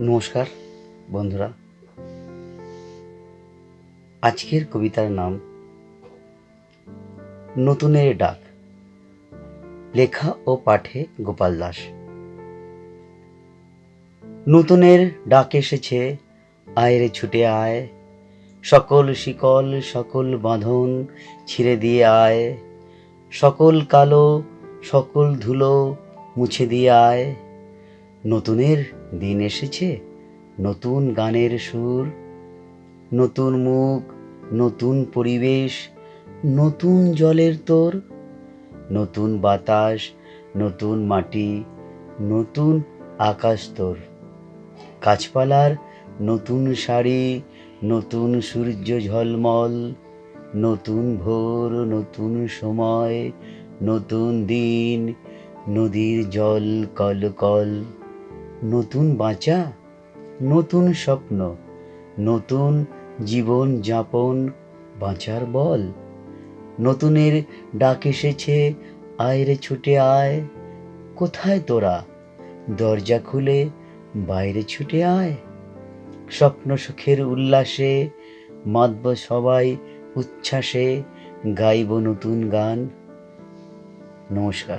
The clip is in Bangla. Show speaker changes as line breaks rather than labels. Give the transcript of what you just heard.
নমস্কার, বন্ধুরা। আজকের কবিতার নাম, নতুনের ডাক। লেখা ও পাঠে গোপাল দাস। নতুনের ডাক এসেছে আয় রে ছুটে আয়। সকল শিকল, সকল বাঁধন ছিঁড়ে দিয়ে আয়। সকল কালো, সকল ধুলো মুছে দিয়ে আয়। নতুনের দিন এসেছে, নতুন গানের সুর, নতুন মুখ, নতুন পরিবেশ, নতুন জলের তোর, নতুন বাতাস, নতুন মাটি, নতুন আকাশ তোর। গাছপালার নতুন শাড়ি, নতুন সূর্য ঝলমল, নতুন ভোর, নতুন সময়, নতুন দিন, নদীর জল কল কল নতুন বাঁচা, নতুন স্বপ্ন, নতুন জীবন যাপন, বাঁচার বল। নতুনের ডাক এসেছে আয় রে ছুটে আয়। কোথায় তোরা? দরজা খুলে বাইরে ছুটে আয়। স্বপ্ন সুখের উল্লাসে, মাতব সবাই উচ্ছ্বাসে, গাইব নতুন গান। নমস্কার।